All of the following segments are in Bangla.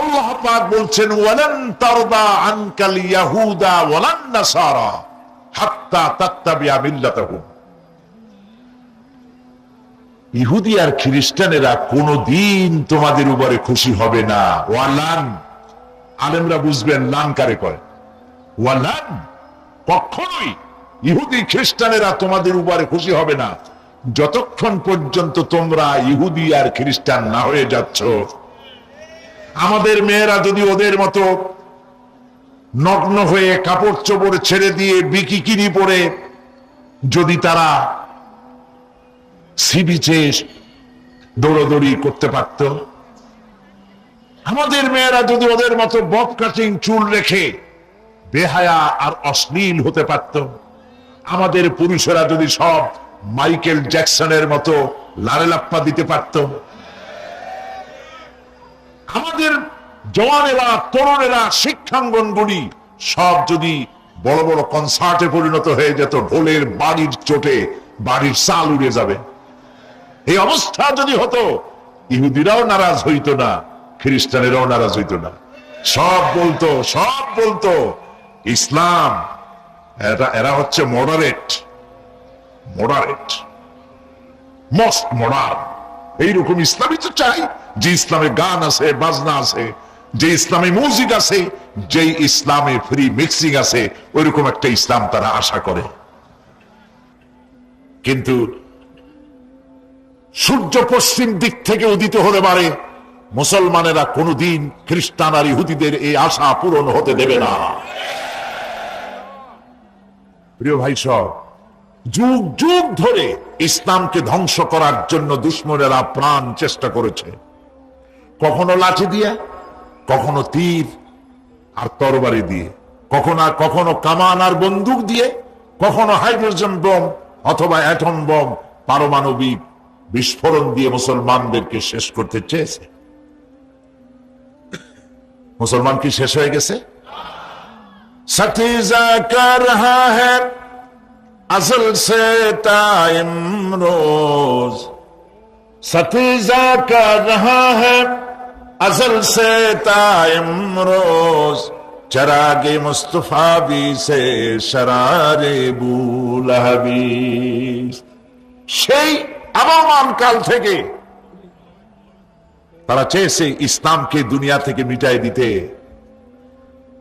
আল্লাহ পাক বলছেন, ওয়ালান তারদা আনকাল ইয়াহুদা ওয়ালান নাসারা হাত্তা তাত্তাবিয়া মিল্লাতাহুম। ইহুদি আর খ্রিস্টানেরা কোনদিন তোমাদের উপরে খুশি হবে না। ওয়ালান, আলেমরা বুঝবেন লান কারে কয়? ওয়ালান, কখনোই ইহুদি খ্রিস্টানেরা তোমাদের উপরে খুশি হবে না। যতক্ষণ পর্যন্ত তোমরা ইহুদি আর খ্রিস্টান না হয়ে যাচ্ছ আমাদের মেয়েরা যদি ওদের মতো নগ্ন হয়ে কাপড় চোপড় ছেড়ে দিয়ে বিকিকিনি পরে যদি তারা সি বিচে দৌড়দৌড়ি করতে পারত। আমাদের মেয়েরা যদি ওদের মতো বব কাটিং চুল রেখে বেহায়া আর অশ্লীল হতে পারত। আমাদের পুরুষেরা যদি সব মাইকেল জ্যাকসনের মতো লারেলাপ্পা দিতে পারত। আমাদের জওয়ানেরা, তরুণেরা, শিক্ষাঙ্গনগুলি সব যদি বড় বড় কনসার্টে পরিণত হয়ে যেত, ঢোলের বাড়ির চোটে, বাড়ির চাল উড়ে যাবে। এই অবস্থা যদি হতো, ইহুদিরাও নারাজ হইতো না, খ্রিস্টানেরাও নারাজ হইতো না। সব বলতো সব বলতো, ইসলাম, এরা এরা হচ্ছে মডারেট মডারেট মস্ট মডার এইরকম ইসলামই তো চাই। যে ইসলামে গান আছে, বাজনা আছে, যে ইসলামে মিউজিক আছে যে ইসলামে ফ্রি মিক্সিং আছে, ওইরকম একটা ইসলাম তারা আশা করে। কিন্তু সূর্য পশ্চিম দিক থেকে উদিত হতে পারে, মুসলমানেরা কোনদিন খ্রিস্টান আর ইহুদিদের এই আশা পূরণ হতে দেবে না। প্রিয় ভাই সব, যুগ যুগ ধরে ইসলামকে ধ্বংস করার জন্য দুশ্মনেরা প্রাণ চেষ্টা করেছে। কখনো লাঠি দিয়ে, কখনো তীর আর তরবারি দিয়ে, কখনো আর কখনো কামান আর বন্দুক দিয়ে, কখনো হাইড্রোজেন বোম অথবা অ্যাটম বোম পারমাণবিক বিস্ফোরণ দিয়ে মুসলমানদেরকে শেষ করতে চেয়েছে। মুসলমান কি শেষ হয়ে গেছে? সতীজা কর আসল সে असल से टाइम रोज चरागे मुस्तफा भी से शरारे बुलहबी সেই আবহমান কাল থেকে তারা চেয়েছে ইসলামকে দুনিয়া থেকে মিটাই দিতে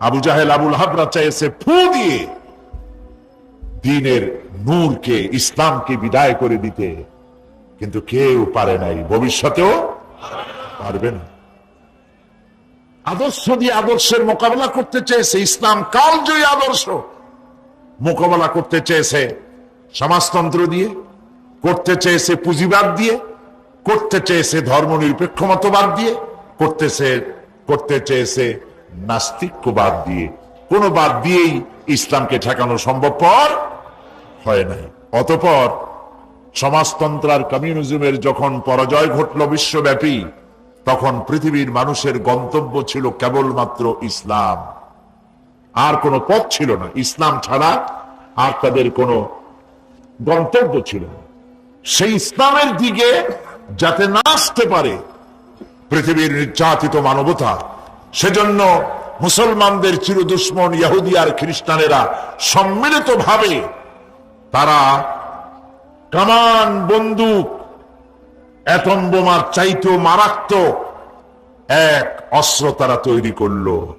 আবু জাহেল আবুল হাবরা চেয়েছে ফু দিয়ে দিনের নূরকে ইসলামকে বিদায় করে দিতে কিন্তু কেউ পারে নাই ভবিষ্যতেও পারবে না আদর্শ দিয়ে আদর্শের মোকাবেলা করতে চেয়েছে, ইসলাম কালজয়ী আদর্শ মোকাবেলা করতে চেয়েছে সমাজতন্ত্র দিয়ে, করতে চেয়েছে পুঁজিবাদ দিয়ে, করতে চেয়েছে ধর্ম নিরপেক্ষ মতবাদ দিয়ে করতেছে করতে চেয়েছে নাস্তিক্যবাদ দিয়ে। কোনো বাদ দিয়েই ইসলামকে ঠেকানো সম্ভবপর হয় নাই। অতপর সমাজতন্ত্র আর কমিউনিজমের যখন পরাজয় ঘটল বিশ্বব্যাপী তখন পৃথিবীর মানুষের গন্তব্য ছিল কেবলমাত্র ইসলাম। আর কোনো পথ ছিল না। ইসলাম ছাড়া আর তাদের কোনো গন্তব্য ছিল না। সেই ইসলামের দিকে যাতে না আসতে পারে পৃথিবীর নির্যাতিত মানবতা, সেজন্য মুসলমানদের চির দুশ্মন ইহুদি আর খ্রিস্টানেরা সম্মিলিত ভাবে তারা কামান, বন্দুক এটম বোমার চাইতেও মারাত্মক এক অস্ত্র তারা তৈরি করল।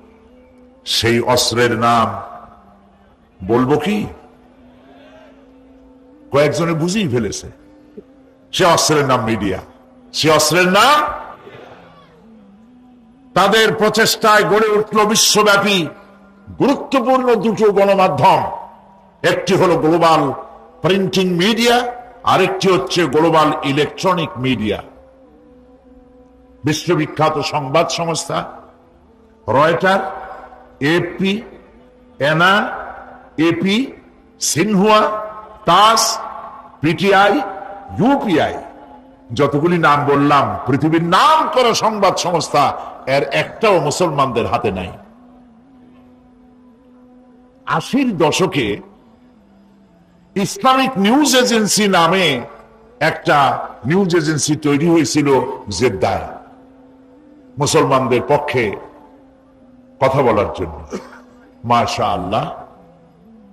সেই অস্ত্রের নাম বলব কি? কয়েকজনে বুঝেই ফেলেছে। সে অস্ত্রের নাম মিডিয়া। সে অস্ত্রের নাম? তাদের প্রচেষ্টায় গড়ে উঠল বিশ্বব্যাপী গুরুত্বপূর্ণ দুটো গণমাধ্যম। একটি হলো গ্লোবাল প্রিন্টিং মিডিয়া আরেকটি হচ্ছে গ্লোবাল ইলেকট্রনিক মিডিয়া। বিশ্ববিখ্যাত সংবাদ সংস্থা, রয়টার এপি এনা AP Xinhua, TASS PTI UPI যতগুলি নাম বললাম, পৃথিবীর নাম করা সংবাদ সংস্থা এর একটাও মুসলমানদের হাতে নাই। আশির দশকে ইসলামিক নিউজ এজেন্সি নামে একটা নিউজ এজেন্সি তৈরি হয়েছিল জেদ্দায়। মুসলমানদের পক্ষে কথা বলার জন্য। মাশা আল্লাহ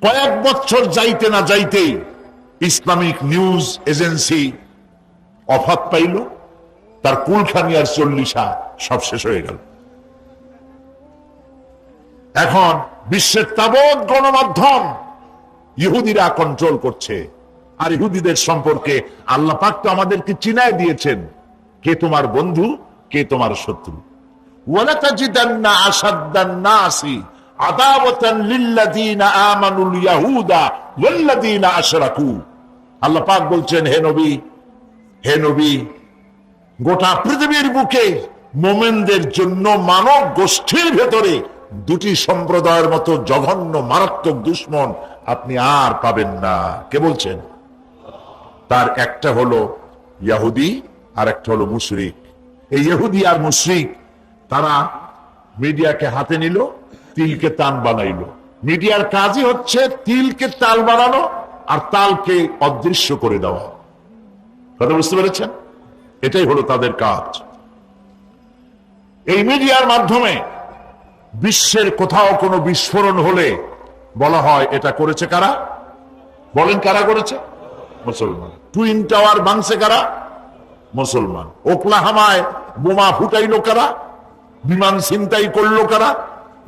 কয়েক বছর যাইতে না যাইতেই ইসলামিক নিউজ এজেন্সি অফাত পাইল। তার কুলখানি আর চল্লিশা সব শেষ হয়ে গেল। এখন বিশ্বের তাবৎ গণমাধ্যম ইহুদিরা কন্ট্রোল করছে। আর ইহুদিদের সম্পর্কে আল্লাহ পাক তো আমাদেরকে চিনায় দিয়েছেন। কে তোমার বন্ধু, কে তোমার শত্রু। মানব গোষ্ঠীর ভেতরে দুটি সম্প্রদায়ের মতো জঘন্য মারাত্মক দুশ্মন আপনি আর পাবেন না। কে বলছেন? তার একটা হলো ইয়াহুদি আর একটা হলো মুশরিক। এই ইহুদি আর মুশরিক, তারা মিডিয়াকে হাতে নিল, তিলকে তান বানাইলো। মিডিয়ার কাজই হচ্ছে তিলকে তাল বানানো আর তালকে অদৃশ্য করে দেওয়া। কথা বুঝতে পেরেছেন? এটাই হলো তাদের কাজ। এই মিডিয়ার মাধ্যমে বিশ্বের কোথাও কোনো বিস্ফোরণ হলে বলা হয়, এটা করেছে কারা? বলেন কারা করেছে? মুসলমান। টুইন টাওয়ার ভাঙছে কারা? মুসলমান। ওকলাহামায় বোমা ফুটাইলো কারা? বিমান ছিনতাই করল কারা?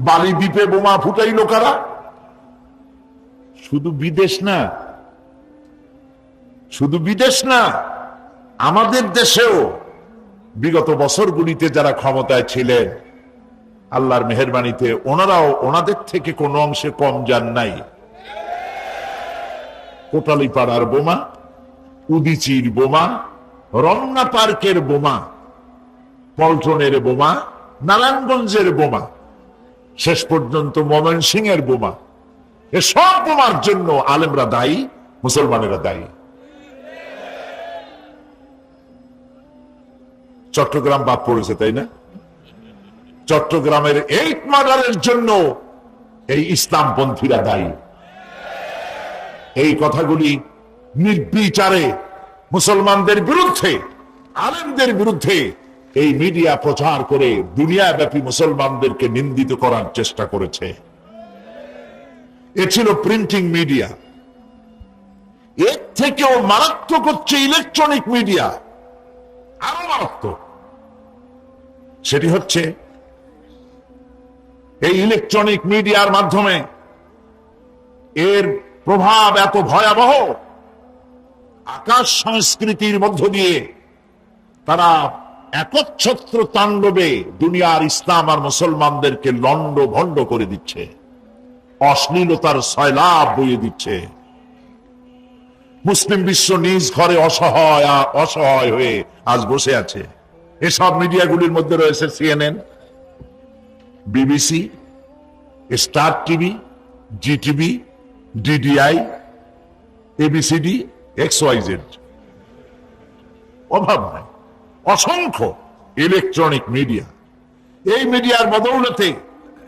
বালি দ্বীপে বোমা ফুটাইলো কারা? শুধু বিদেশ না, শুধু বিদেশ না, আমাদের দেশেও বিগত বছরগুলিতে যারা ক্ষমতায় ছিলেন আল্লাহর মেহরবানিতে ওনারাও ওনাদের থেকে কোনো অংশে কম যান নাই। কোটালি পাড়ার বোমা, উদিচির বোমা, রমনা পার্কের বোমা, পল্টনের বোমা, নারায়ণগঞ্জের বোমা, শেষ পর্যন্ত মমন সিং এর বোমা এসব বোমার জন্য আলেমরা দায়ী, মুসলমানেরা দায়ী। চট্টগ্রাম বাদ পড়েছে, তাই না? চট্টগ্রামের এইট মার্ডারের জন্য এই ইসলামপন্থীরা দায়ী। এই কথাগুলি নির্বিচারে মুসলমানদের বিরুদ্ধে, আলেমদের বিরুদ্ধে এই মিডিয়া প্রচার করে দুনিয়াব্যাপী মুসলমানদেরকে নিন্দিত করার চেষ্টা করেছে। এ ছিল প্রিন্টিং মিডিয়া এর থেকেও মারাত্মক হচ্ছে ইলেকট্রনিক মিডিয়া আরও মারাত্মক। সেটি হচ্ছে এই ইলেকট্রনিক মিডিয়ার মাধ্যমে এর প্রভাব এত ভয়াবহ, আকাশ সংস্কৃতির মধ্য দিয়ে তারা একচ্ছত্র তাণ্ডবে দুনিয়ার ইসলাম আর মুসলমানদেরকে লন্ড ভণ্ড করে দিচ্ছে, অশ্লীলতার সয়লাভ বইয়ে দিচ্ছে। মুসলিম বিশ্ব নিজ ঘরে অসহায় অসহায় হয়ে আজ বসে আছে। এসব মিডিয়াগুলির মধ্যে রয়েছে CNN BBC Star TV Zee TV DDI ABCD x অভাব নাই। অসংখ্য ইলেকট্রনিক মিডিয়া এই মিডিয়ার বদৌলতে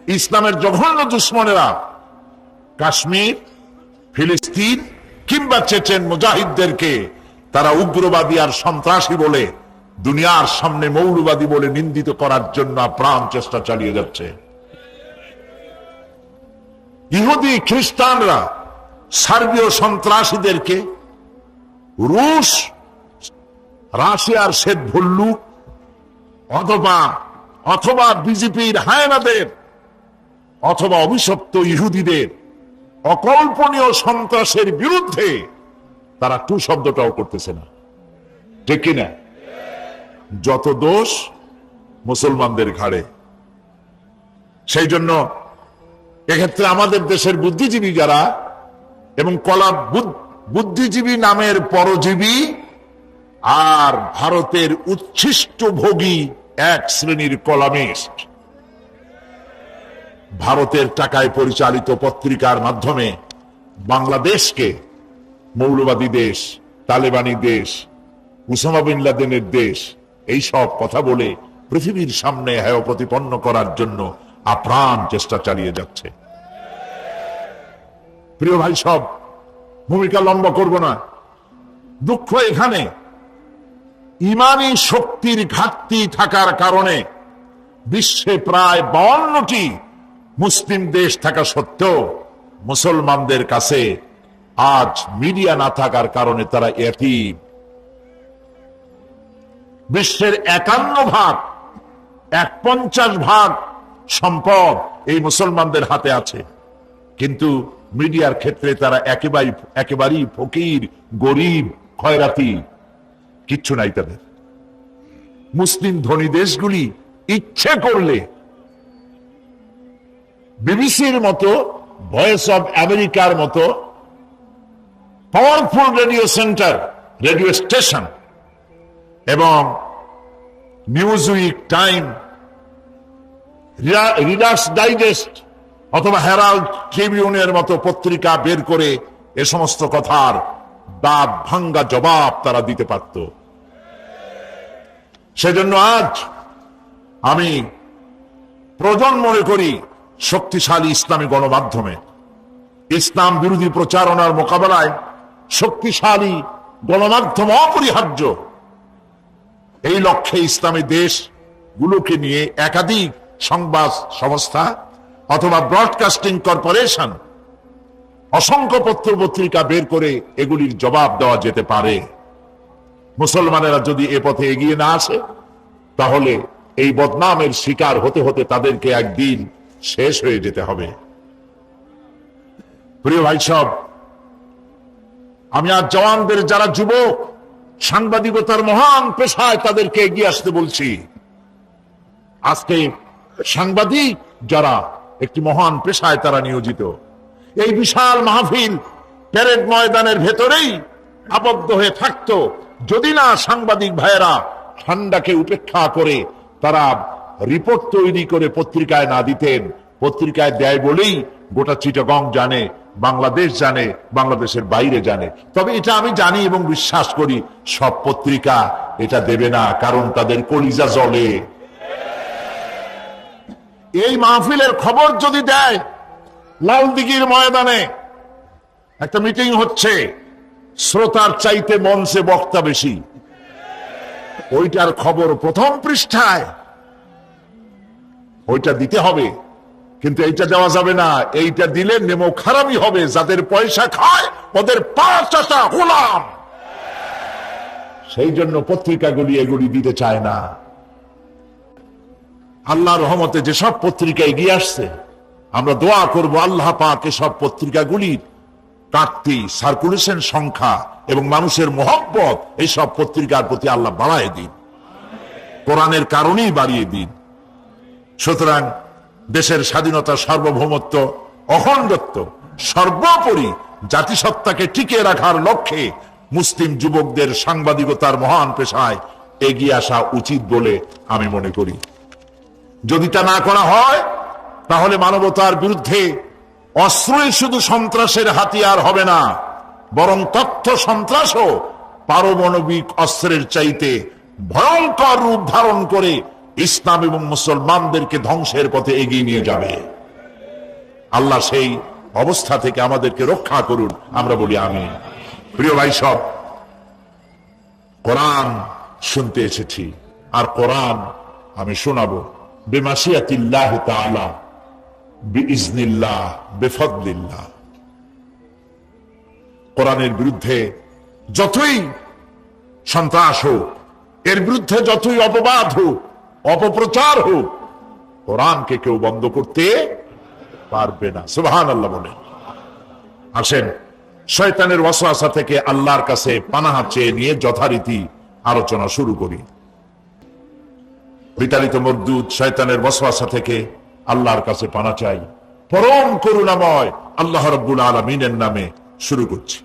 ইসলামের জঘন্য দুশ্মনেরা কাশ্মীর, ফিলিস্তিন কিংবা চেচেন মুজাহিদদেরকে তারা উগ্রবাদী আর সন্ত্রাসী বলে দুনিয়ার সামনে মৌলবাদী বলে নিন্দিত করার জন্য প্রাণ চেষ্টা চালিয়ে যাচ্ছে। ইহুদি খ্রিস্টানরা, সার্বীয় সন্ত্রাসীদেরকে রুশ, রাশিয়ার শ্বেত ভল্লুক অথবা অথবা বিজেপির হায়নাদের অথবা অভিশপ্ত ইহুদিদের অকল্পনীয় সন্ত্রাসের বিরুদ্ধে তারা টু শব্দটাও করতেছে না। ঠিক কিনা? যত দোষ মুসলমানদের ঘাড়ে। সেই জন্য এক্ষেত্রে আমাদের দেশের বুদ্ধিজীবী যারা এবং কলা বুদ্ধিজীবী নামের পরজীবী আর ভারতের উচ্ছিষ্ট ভোগী এক শ্রেণির কলামিস্ট। ভারতের টাকায় পরিচালিত পত্রিকার মাধ্যমে বাংলাদেশকে মৌলবাদী দেশ, তালেবানি দেশ, উসামা বিন লাদেনের দেশ এই সব কথা বলে পৃথিবীর সামনে হেয় প্রতিপন্ন করার জন্য আপ্রাণ চেষ্টা চালিয়ে যাচ্ছে। প্রিয় ভাই, সব ভূমিকা লম্বা করব না। দুঃখ এখানে। ইমানি শক্তির ঘাটতি থাকার কারণে বিশ্বে প্রায় বাউন্নটি মুসলিম দেশ থাকা সত্ত্বেও মুসলমানদের কাছে আজ মিডিয়া না থাকার কারণে তারা এতিম। বিশ্বের একান্ন ভাগ এক পঞ্চাশ ভাগ সম্পদ এই মুসলমানদের হাতে আছে। কিন্তু মিডিয়ার ক্ষেত্রে তারা একেবারে একেবারেই ফকির, গরিব খয়রাতি কিচ্ছু নাই তাদের। মুসলিম ধনী দেশগুলি ইচ্ছে করলে বিবিসির মতো, ভয়েস অব আমেরিকার মতো powerful radio centre radio station এবং Newsweek Time Reader's Digest অথবা হেরাল্ড ট্রিবিউনের মতো পত্রিকা বের করে এ সমস্ত কথার দাঁত ভাঙ্গা জবাব তারা দিতে পারত। সেজন্য আজ আমি প্রয়োজন মনে করি শক্তিশালী ইসলামী গণমাধ্যমে। ইসলাম বিরোধী প্রচারণার মোকাবেলায় শক্তিশালী গণমাধ্যম অপরিহার্য। এই লক্ষ্যে ইসলামী দেশগুলোকে নিয়ে একাধিক সংবাদ সংস্থা অথবা ব্রডকাস্টিং কর্পোরেশন অসংখ্য পত্র পত্রিকা বের করে এগুলির জবাব দেওয়া যেতে পারে। মুসলমানেরা যদি এ পথে এগিয়ে না আসে, তাহলে এই বদনামের শিকার হতে হতে তাদেরকে একদিন শেষ হয়ে যেতে হবে। প্রিয় ভাই সব আমি আর জওয়ানদের যারা যুবক সাংবাদিকতার মহান পেশায় তাদেরকে এগিয়ে আসতে বলছি। আজকে সাংবাদিক যারা একটি মহান পেশায় তারা নিয়োজিত। এই বিশাল মাহফিল প্যারেড ময়দানের ভেতরেই আবদ্ধ হয়ে থাকতো। যদি না সাংবাদিক ভাইয়েরা ঠান্ডাকে উপেক্ষা করে তারা রিপোর্ট তৈরি করে পত্রিকায় না দিতেন, পত্রিকায় দেয় বলেই গোটা চিটাগং জানে বাংলাদেশ জানে, বাংলাদেশের বাইরে জানে। তবে এটা আমি জানি এবং বিশ্বাস করি, সব পত্রিকা এটা দেবে না, কারণ তাদের কলিজা জলে এই মাহফিলের খবর যদি দেয়, লালদিঘির ময়দানে একটা মিটিং হচ্ছে, শ্রোতার চাইতে মঞ্চে বক্তা বেশি। ওইটার খবর প্রথম পৃষ্ঠায়, ওইটা দিতে হবে। কিন্তু এইটা দেওয়া যাবে না। এইটা দিলে নেমো খারাপই হবে। যাদের পয়সা খায়, ওদের পাঁচটা গোলাম। সেই জন্য পত্রিকাগুলি এগুলি দিতে চায় না। আল্লাহ রহমতে যেসব পত্রিকা এগিয়ে আসছে, আমরা দোয়া করব আল্লাহ পাক এসব পত্রিকাগুলির কাটতি সার্কুলেশন সংখ্যা এবং মানুষের মহব্বত এইসব পত্রিকার প্রতি আল্লাহ বাড়ায় দিন। কোরআনের কারণেই বাড়িয়ে দিন। সুতরাং দেশের স্বাধীনতা সার্বভৌমত্ব অখণ্ডত্ব সর্বোপরি জাতিসত্তাকে টিকে রাখার লক্ষ্যে মুসলিম যুবকদের সাংবাদিকতার মহান পেশায় এগিয়ে আসা উচিত বলে আমি মনে করি। যদি তা না করা হয়, তাহলে মানবতার বিরুদ্ধে অস্ত্রই শুধু সন্ত্রাসের হাতিয়ার হবে না, বরং তথ্য সন্ত্রাসও পারমাণবিক অস্ত্রের চাইতে ভয়ঙ্কর রূপ ধারণ করে ইসলাম এবং মুসলমানদেরকে ধ্বংসের পথে এগিয়ে নিয়ে যাবে। আল্লাহ সেই অবস্থা থেকে আমাদেরকে রক্ষা করুন, আমরা বলি আমি প্রিয় ভাই সব, কোরআন শুনতে এসেছি। আর কোরআন আমি শোনাবো। বেমাসিয়াতিল্লাহ কোরআনের বিরুদ্ধে যতই সন্ত্রাস হোক, এর বিরুদ্ধে যতই অপবাদ হোক অপপ্রচার হোক, কোরআনকে কেউ বন্ধ করতে পারবে না। সুবহান আল্লাহ বলে আসেন, শয়তানের ওয়াসওয়াসা থেকে আল্লাহর কাছে পানাহা চেয়ে নিয়ে যথারীতি আলোচনা শুরু করি। বিতাড়িত মরদুদ শয়তানের ওয়াসওয়াসা থেকে আল্লাহর কাছে পানা চাই। পরম করুণাময় আল্লাহ রব্বুল আলমিনের নামে শুরু করছি।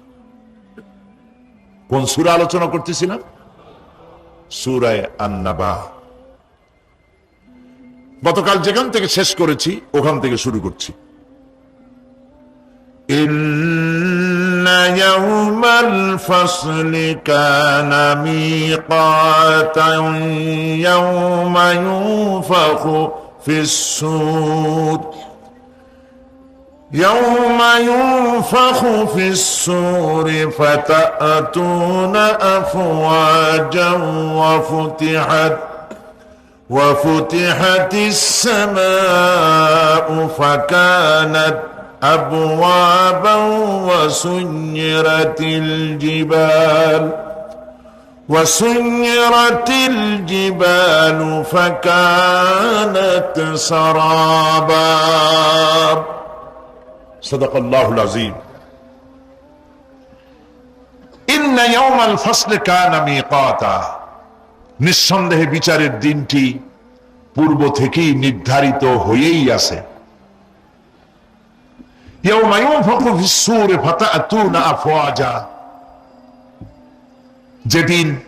কোন সুরা আলোচনা করতেছিলাম? সুরায় আন্নাবা গতকাল যেখান থেকে শেষ করেছি ওখান থেকে শুরু করছি إن يوم الفصل كان ميقاتا يوم ينفخ في السور يوم ينفخ في السور فتأتون أفواجا وفتحت وفتحت السماء فكانت أبوابا وسيرت الجبال. وسيرت الجبال فكانت سرابا. صدق الله العظيم. إن يوم الفصل كان ميقاتا. নিঃসন্দেহে বিচারের দিনটি পূর্ব থেকেই নির্ধারিত হয়েই আছে। যেদিন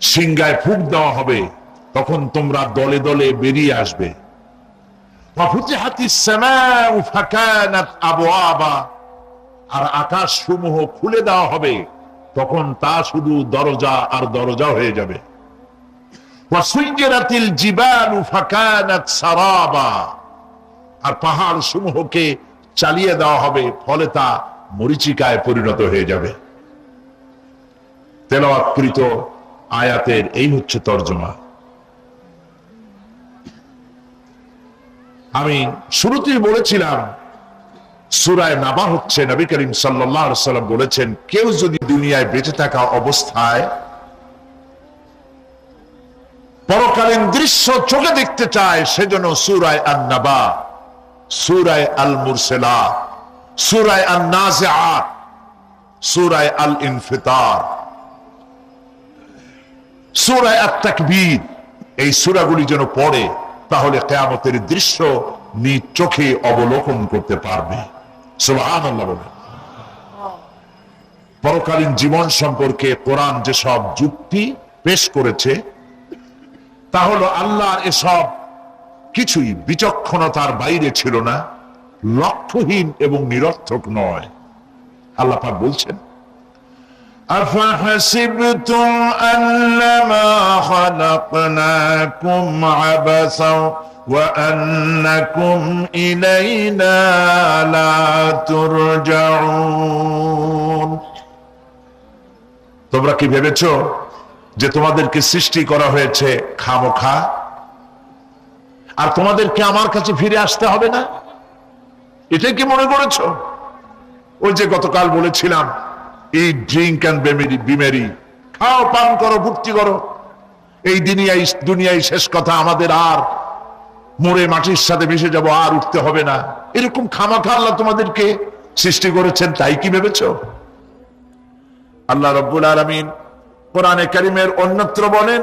সিংগায় ফুক দেওয়া হবে, তখন তোমরা দলে দলে বেরিয়ে আসবে। আর আকাশ সমূহ খুলে দেওয়া হবে। তখন তা শুধু দরজা আর দরজা হয়ে যাবে। আর পাহাড় সমূহকে চালিয়ে দেওয়া হবে, ফলে তা মরিচিকায় পরিণত হয়ে যাবে। তেলাওয়াতকৃত আয়াতের এই হচ্ছে তর্জমা। আমি শুরুতেই বলেছিলাম সুরায় নাবা হচ্ছে, নবী করিম সাল্লাম বলেছেন, কেউ যদি দুনিয়ায় বেঁচে থাকা অবস্থায় পরকালীন দৃশ্য চোখে দেখতে চায় সেজন্য সুরায় আন নাবা সুরায় আল মুরসেলা সুরায় আন নাজিআত সুরায় আল ইনফিতার সুরায় আত তাকবীর এই সুরাগুলি যেন পড়ে, তাহলে কেয়ামতের দৃশ্য নিজ চোখে অবলোকন করতে পারবে। পরকালীন জীবন সম্পর্কে কোরআন যেসব যুক্তি পেশ করেছে, তা হলো আল্লাহর এসব কিছুই বিচক্ষণতার বাইরে ছিল না, লক্ষ্যহীন এবং নিরর্থক নয়। আল্লাহ বলছেন أفحسبتم أنما خلقناكم عبثا وأنكم إلينا لا ترجعون তোমরা কি ভেবেছ যে তোমাদেরকে সৃষ্টি করা হয়েছে খামোখা আর তোমাদেরকে আমার কাছে ফিরে আসতে হবে না এটাই কি মনে করেছ ওই যে গতকাল বলেছিলাম ইট ড্রিঙ্ক অ্যান্ড বেমেরি বিমেরি খাও, পান করো, ভুক্তি করো। এই দুনিয়ায় শেষ কথা আমাদের আর। মাটির সাথে মিশে যাব, আর উঠতে হবে না। এরকম আল্লাহ তোমাদেরকে সৃষ্টি করেছেন, তাই কি ভেবেছ? আল্লাহ রব্বুল আলমিন কোরআনে করিমের অন্যত্র বলেন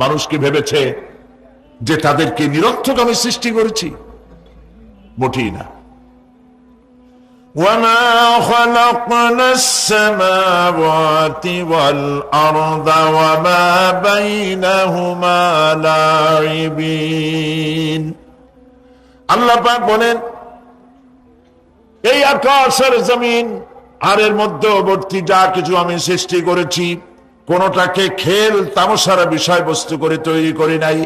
মানুষ কি ভেবেছে? যে তাদেরকে নিরর্থক আমি সৃষ্টি করেছি মোটেই না وما خلقنا السماوات والأرض وما بينهما لاعبين আল্লাহ পাক বলেন এই আকাশের জমিন আর এর মধ্যবর্তী যা কিছু আমি সৃষ্টি করেছি কোনটাকে খেল তামসার বিষয়বস্তু করে তৈরি করি নাই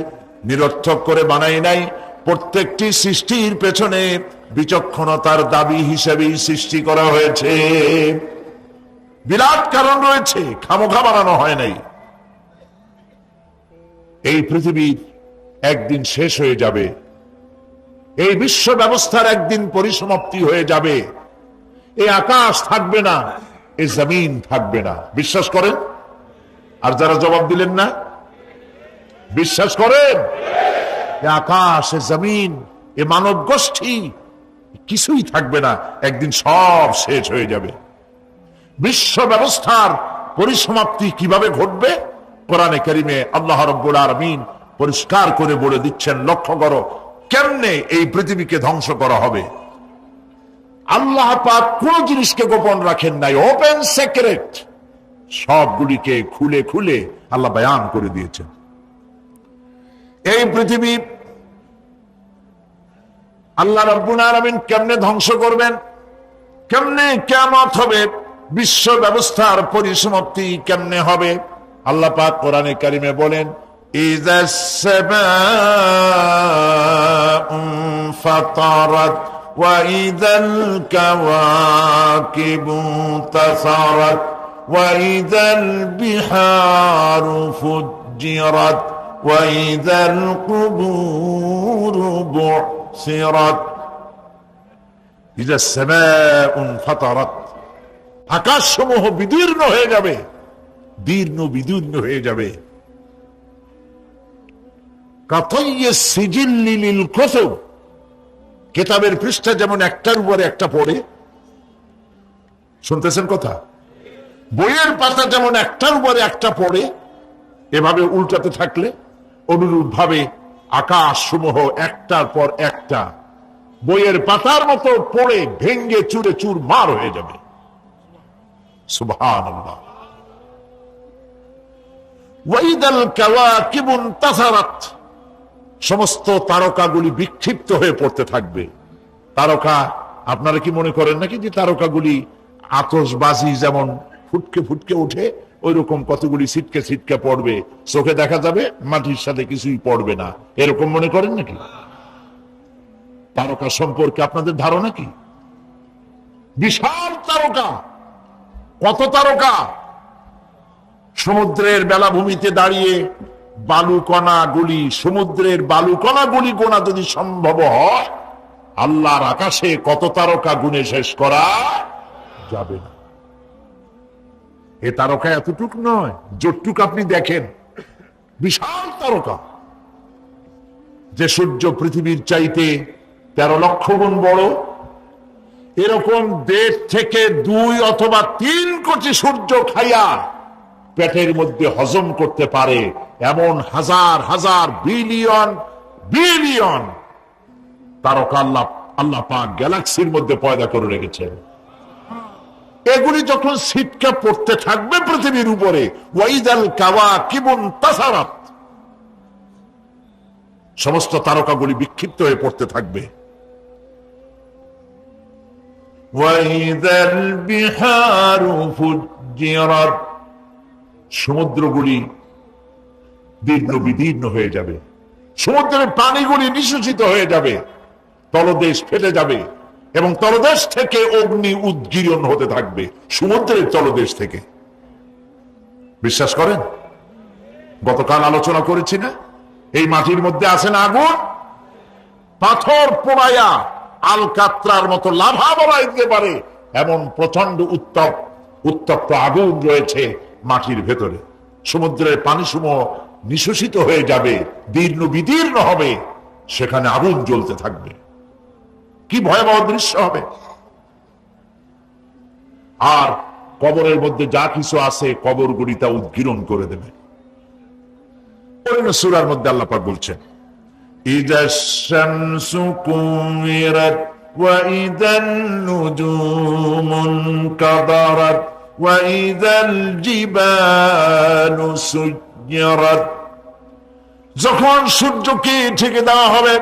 নিরর্থক করে বানাই নাই। প্রত্যেকটি সৃষ্টির পেছনে বিচক্ষণতার দাবি হিসেবেই সৃষ্টি করা হয়েছে। বিরাট কারণ রয়েছে, খামোখা বানানো হয় নাই। এই পৃথিবীর একদিন শেষ হয়ে যাবে। এই বিশ্ব ব্যবস্থার একদিন পরিসমাপ্তি হয়ে যাবে। এই আকাশ থাকবে না এই জমিন থাকবে না। বিশ্বাস করেন? আর যারা জবাব দিলেন না বিশ্বাস করেন? আকাশ, এ জমিন, এ মানব গোষ্ঠী, কিছুই থাকবে না, একদিন সব শেষ হয়ে যাবে। বিশ্ব ব্যবস্থার পরিসমাপ্তি কীভাবে ঘটবে? কোরআনে কারিমে আল্লাহ রব্বুল আলমিন পরিষ্কার করে বলে দিচ্ছেন, লক্ষ্য করো কেমনে এই পৃথিবীকে ধ্বংস করা হবে। আল্লাহ পাক কোন জিনিসকে গোপন রাখেন নাই ওপেন সেক্রেট সবগুলিকে খুলে খুলে আল্লাহ বয়ান করে দিয়েছেন। এই পৃথিবী আল্লাহ রব্বুল আলমিন কেমনে ধ্বংস করবেন কেমনে কেমত হবে বিশ্ব ব্যবস্থার পরিসমাপ্তি কেমনে হবে আল্লাহ পাক কোরআনে কারিমে বলেন إذا السماء انفطرت وإذا الكواكب انتصرت وإذا البحار فجرت وإذا القبور بعثرت إذا السماء انفطرت আকাশ সমূহ বিদীর্ণ হয়ে যাবে দীর্ণ বিদীর্ণ হয়ে যাবে কাতইয়ে সিজিল্লিল কসব কেতাবের পৃষ্ঠা যেমন একটার উপরে একটা পড়ে শুনতেছেন কথা বইয়ের পাতা যেমন একটার উপরে একটা পড়ে এভাবে উল্টাতে থাকলে অনুরূপ ভাবে আকাশ সমূহ একটার পর একটা। বইয়ের পাতার মতো পড়ে ভেঙ্গে চুরে চুর মার হয়ে যাবে। সুবহান সমস্ত তারকাগুলি বিক্ষিপ্ত হয়ে পড়তে থাকবে। তারকা, আপনারা কি মনে করেন নাকি যে তারকাগুলি আতসবাজি যেমন ফুটকে ফুটকে ওঠে ওই রকম কতগুলি ছিটকে ছিটকে পড়বে, চোখে দেখা যাবে, মাটির সাথে কিছুই পড়বে না। এরকম মনে করেন নাকি? তারকা সম্পর্কে আপনাদের ধারণা কি? বিশাল তারকা, কত তারকা? সমুদ্রের বেলাভূমিতে দাঁড়িয়ে বালুকণা গুলি, সমুদ্রের বালুকণা গুলি গোনা যদি সম্ভব হয়, আল্লাহর আকাশে কত তারকা গুণে শেষ করা যাবে না। এ তারকা এতটুক নয় যতটুক আপনি দেখেন। বিশাল তারকা। যে সূর্য পৃথিবীর চাইতে তেরো লক্ষ গুণ বড়, এরকম দেড় থেকে দুই অথবা তিন কোটি সূর্য খাইয়া পেটের মধ্যে হজম করতে পারে এমন হাজার হাজার, বিলিয়ন বিলিয়ন তারকা আল্লাহ আল্লাহ পাক গ্যালাক্সির মধ্যে পয়দা করে রেখেছেন। এগুলি যখন সিটকা পড়তে থাকবে পৃথিবীর উপরে ওয়াইদাল কাওয়া কিবন তাসারাত। সমস্ত তারকাগুলি বিক্ষিপ্ত হয়ে পড়তে থাকবে। সমুদ্রগুলি দীর্ণ বিদীর্ণ হয়ে যাবে। সমুদ্রের পানিগুলি নিঃসূচিত হয়ে যাবে। তলদেশ ফেলে যাবে। এবং তলদেশ থেকে অগ্নি উদ্গীরণ হতে থাকবে, সমুদ্রের তলদেশ থেকে। বিশ্বাস করেন? গতকাল আলোচনা করেছি না? এই মাটির মধ্যে আছে না আগুন? পাথর পোড়াইয়া আলকাত্রার মতো লাভা বলা দিতে পারে, এমন প্রচণ্ড উত্তপ, উত্তপ্ত আগুন রয়েছে মাটির ভেতরে। সমুদ্রের পানি সমূহ নিঃশোষিত হয়ে যাবে, দীর্ণ বিদীর্ণ হবে, সেখানে আগুন জ্বলতে থাকবে। কি ভয়াবহ দৃশ্য হবে আর কবরের মধ্যে যা কিছু আছে কবরগুলি তা উদ্গীরণ করে দেবে সুরার মধ্যে আল্লাপাক বলছেন إذا الشمس كورت وإذا النجوم انكدرت وإذا الجبال سجرت যখন সূর্যকে ঠেকে দেওয়া হবে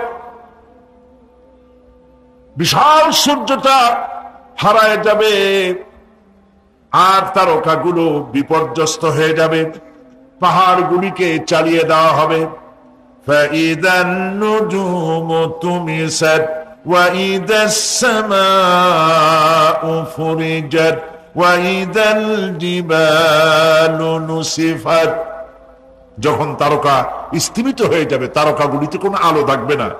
বিশাল সূর্যটা হারায় যাবে, আর তারকাগুলো বিপর্যস্ত হয়ে যাবে। পাহাড়গুলিকে চালিয়ে দেওয়া হবে। যখন তারকা স্তিমিত হয়ে যাবে, তারকাগুলিতে কোনো আলো থাকবে না।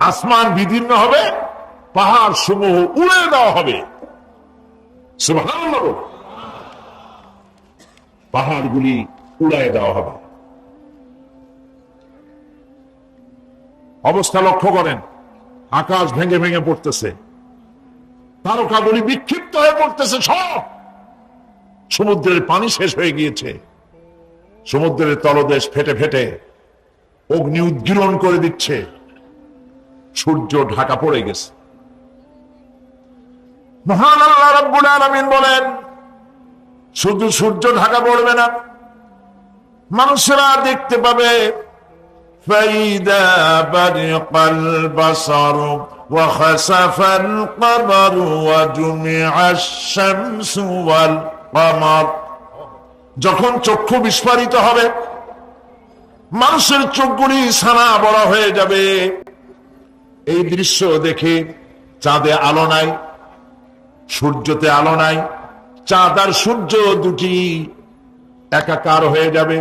আসমান বিদীর্ণ হবে, পাহাড় সমূহ উড়ে দেওয়া হবে। পাহাড়গুলি উড়ায় দেওয়া হবে। অবস্থা লক্ষ্য করেন, আকাশ ভেঙে ভেঙে পড়তেছে। তারকাগুলি বিক্ষিপ্ত হয়ে পড়তেছে সব। সমুদ্রের পানি শেষ হয়ে গিয়েছে। সমুদ্রের তলদেশ ফেটে ফেটে অগ্নি উদ্গীরণ করে দিচ্ছে। সূর্য ঢাকা পড়ে গেছে মহান আল্লাহ রাব্বুল আলামিন বলেন শুধু সূর্য ঢাকা পড়বে না মানুষেরা দেখতে পাবে فإذا برق البصر وخسف القمر وجمع الشمس والقمر যখন চক্ষু বিস্ফারিত হবে মানুষের চোখগুলি সানা বড় হয়ে যাবে এই দৃশ্য দেখে চাঁদে আলো নাই, সূর্যতে আলো নাই, চাঁদ আর সূর্য দুটি একাকার হয়ে যাবে।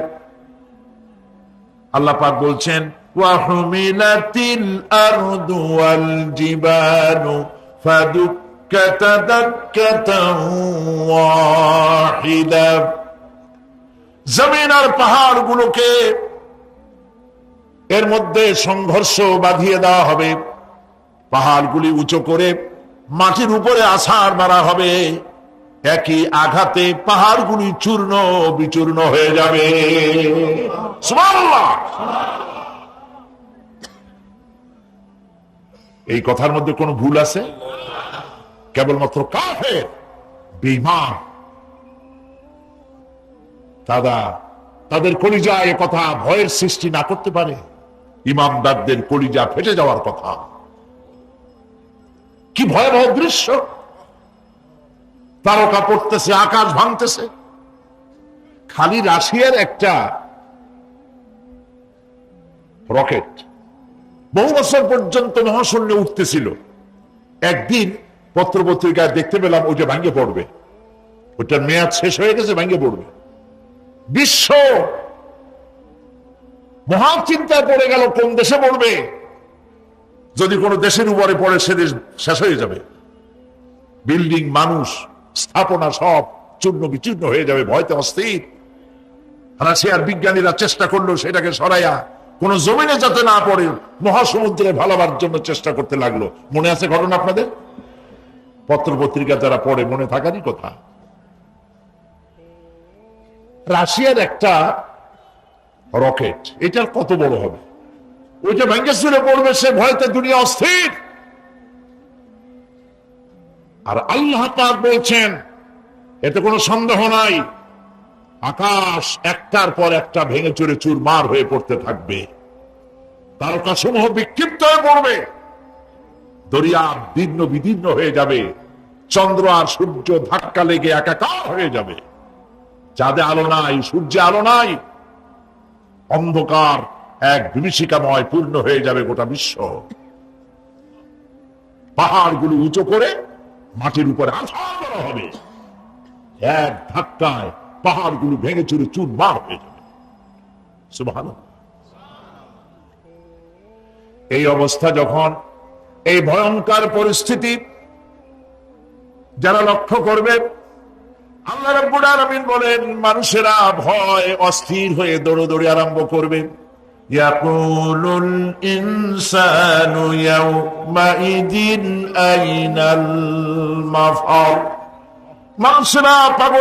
আল্লাহ পাক বলছেন জমিন আর পাহাড় গুলোকে এর মধ্যে সংঘর্ষ বাঁধিয়ে দেওয়া হবে। পাহাড়গুলি উঁচু করে মাটির উপরে আছাড় মারা হবে। একই আঘাতে পাহাড়গুলি চূর্ণ বিচূর্ণ হয়ে যাবে। এই কথার মধ্যে কোনো ভুল আছে? কেবলমাত্র কাফের, বেঈমান দাদা তাদের কলিজা কথা ভয়ের সৃষ্টি না করতে পারে। ইমামদারদের কলিজা ফেটে যাওয়ার কথা। কি ভয়াবহ দৃশ্য? তারকা পড়তেছে, আকাশ ভাঙতেছে। খালি রাশিয়ার একটা রকেট বহু বছর পর্যন্ত মহাশূন্যে উঠতেছিল। একদিন পত্রপত্রিকায় দেখতে পেলাম ওইটা ভাঙ্গে পড়বে। ওটার মেয়াদ শেষ হয়ে গেছে ভাঙ্গে পড়বে। বিশ্ব মহা চিন্তায় পড়ে গেল, কোন দেশে পড়বে? যদি কোনো দেশের উপরে পড়ে সে দেশ শেষ হয়ে যাবে। বিল্ডিং, মানুষ, স্থাপনা সব চূর্ণ বিচূর্ণ হয়ে যাবে ভয়তে অস্থির। রাশিয়ার বিজ্ঞানীরা চেষ্টা করল সেটাকে সরাইয়া কোন জমিনে যাতে না পড়ে, মহাসমুদ্রে ভালাবার জন্য চেষ্টা করতে লাগল। মনে আছে ঘটনা আপনাদের? পত্র পত্রিকা যারা পড়ে, মনে থাকারই কথা। রাশিয়ার একটা রকেট, এটার কত বড় হবে? ওইটা ভেঙ্গে চুরে পড়বে, সে ভয়তে দুনিয়া অস্থির। আর আল্লাহ পাক বলছেন, এতে কোনো সন্দেহ নাই, আকাশ একটার পর একটা ভেঙে চুরে চুরমার হয়ে পড়তে থাকবে। তারকা সমূহ বিক্ষিপ্ত হয়ে পড়বে। দরিয়া দীর্ণ বিদীর্ণ হয়ে যাবে। চন্দ্র আর সূর্য ধাক্কা লেগে একাকার হয়ে যাবে। চাঁদে আলো নাই, সূর্যে আলো নাই। অন্ধকার এক বিভীষিকাময় পূর্ণ হয়ে যাবে গোটা বিশ্ব। পাহাড়গুলো উঁচু করে মাটির উপরে আছাড় হবে। এক ধাক্কায় পাহাড়গুলো ভেঙে চুরে চুরমার হয়ে যাবে। এই অবস্থা যখন, এই ভয়ঙ্কর পরিস্থিতি যারা লক্ষ্য করবে, আল্লাহ রাব্বুল আলামিন বলেন, মানুষেরা ভয় অস্থির হয়ে দৌড়দৌড়ি আরম্ভ করবে। يقول الإنسان يومئذ أين المفر؟ ما صراط